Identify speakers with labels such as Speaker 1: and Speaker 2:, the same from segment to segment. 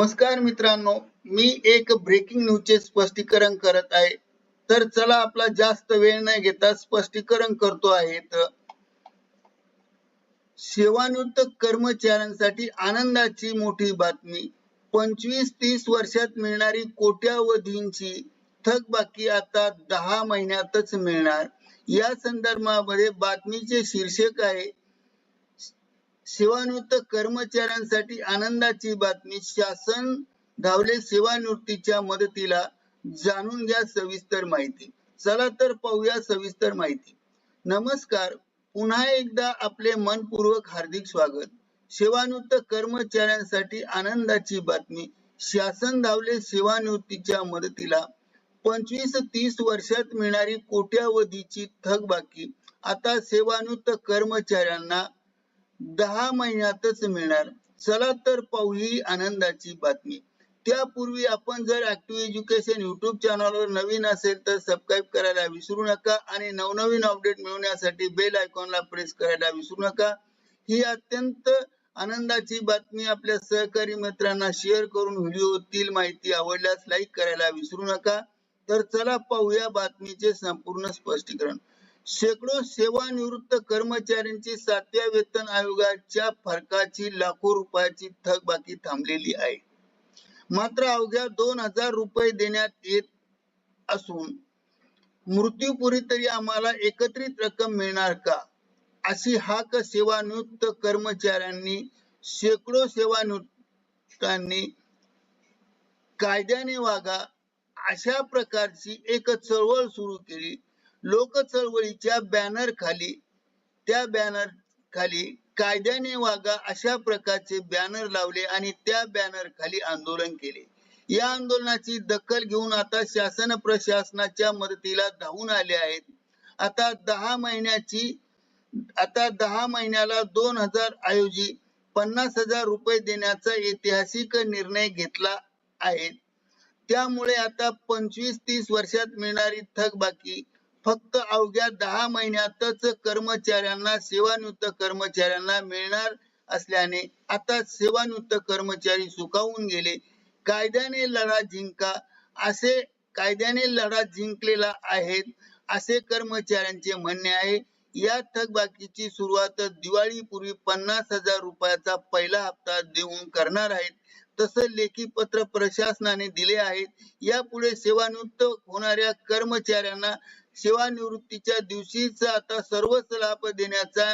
Speaker 1: नमस्कार मित्रांनो मी एक ब्रेकिंग न्यूजचे स्पष्टीकरण करत आहे. तर चला आपला जास्त वेळ न घेता स्पष्टीकरण करतो आहे. तर सेवानिवृत्त कर्मचाऱ्यांसाठी आनंदाची मोठी बातमी. पंचवीस तीस वर्षात मिळणारी कोट्यावधींची थकबाकी आता दहा महिन्यातच मिळणार. या संदर्भामध्ये बातमीचे शीर्षक आहे सेवानिवृत्त कर्मचाऱ्यांसाठी आनंदाची बातमी. शासन धावले सेवानिवृत्तीच्या मदतीला जाणून घ्या सविस्तर माहिती. चला तर पाहूया सविस्तर माहिती. नमस्कार. पुन्हा एकदा आपले मनपूर्वक हार्दिक स्वागत. सेवानिवृत्त कर्मचाऱ्यांसाठी आनंदाची बातमी. शासन धावले सेवानिवृत्तीच्या मदतीला पंचवीस तीस वर्षात मिळणारी कोट्यावधीची थकबाकी. आता सेवानिवृत्त कर्मचाऱ्यांना दहा महिन्यातच मिळणार. चला तर पाहू ही आनंदाची बातमी. त्यापूर्वी आपण जर ऍक्टिव्ह एज्युकेशन युट्यूब चॅनलवर नवीन असेल तर सबस्क्राईब करायला विसरू नका आणि नवनवीन अपडेट मिळवण्यासाठी बेल आयकॉनला प्रेस करायला विसरू नका. ही अत्यंत आनंदाची बातमी आपल्या सहकारी मित्रांना शेअर करून व्हिडिओतील माहिती आवडल्यास लाईक करायला विसरू नका. तर चला पाहूया बातमीचे संपूर्ण स्पष्टीकरण. शेकडो सेवानिवृत्त कर्मचाऱ्यांची सातव्या वेतन आयोगाच्या फरकाची लाखो रुपयाची थकबाकी थांबलेली आहे. मात्र अवघ्या दोन हजार रुपये देण्यात येत असून मृत्यूपुरी तरी आम्हाला एकत्रित रक्कम मिळणार का? अशी हाक सेवानिवृत्त कर्मचाऱ्यांनी शेकडो सेवानिवृत्तांनी कायद्याने वागा अशा प्रकारची एक चळवळ सुरू केली. लोक चळवळीच्या बॅनर खाली त्या बॅनर खाली कायद्याने वागा अशा प्रकारचे बॅनर लावले आणि त्या बॅनर खाली आंदोलन केले. या आंदोलनाची दखल घेऊन आता शासन प्रशासनाच्या मदतीला धावून आले आहेत. आता दहा महिन्याची आता दहा महिन्याला दोन हजार ऐवजी पन्नास हजार रुपये देण्याचा ऐतिहासिक निर्णय घेतला आहे. त्यामुळे आता पंचवीस तीस वर्षात मिळणारी थकबाकी फक्त अवघ्या दहा महिन्यातच कर्मचाऱ्यांना सेवानिवृत्त कर्मचाऱ्यांना मिळणार असल्याने आता सेवानिवृत्त कर्मचारी सुखावून गेले. कायद्याने लढा जिंका असे कायद्याने लढा जिंकलेला आहे असे कर्मचाऱ्यांचे म्हणणे आहे. या थकबाकीची सुरुवात दिवाळीपूर्वी पन्नास हजार रुपयाचा पहिला हप्ता देऊन करणार आहेत. तसं लेखी पत्र प्रशासनाने दिले आहेत. यापुढे सेवानिवृत्त होणाऱ्या कर्मचाऱ्यांना सेवानिवृत्तीच्या दिवशीचा आता सर्वच लाभ देण्याचा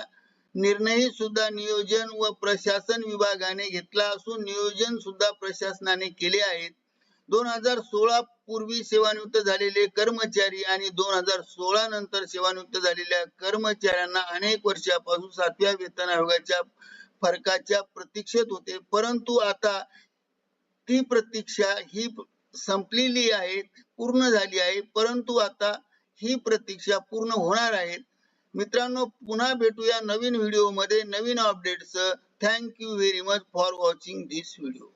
Speaker 1: निर्णय सुद्धा नियोजन व प्रशासन विभागाने घेतला असून नियोजन सुद्धा प्रशासनाने केले आहेत. दोन हजार सोळा पूर्वी सेवानिवृत्त झालेले कर्मचारी आणि दोन हजार सोळा नंतर सेवानिवृत्त झालेल्या कर्मचाऱ्यांना अनेक वर्षापासून सातव्या वेतन आयोगाच्या फरकाच्या प्रतीक्षेत होते. परंतु आता ती प्रतीक्षा ही संपलेली आहे पूर्ण झाली आहे परंतु आता ही प्रतीक्षा पूर्ण होणार आहे. मित्रांनो पुन्हा भेटूया नवीन व्हिडिओमध्ये नवीन updates thank you very much for watching this video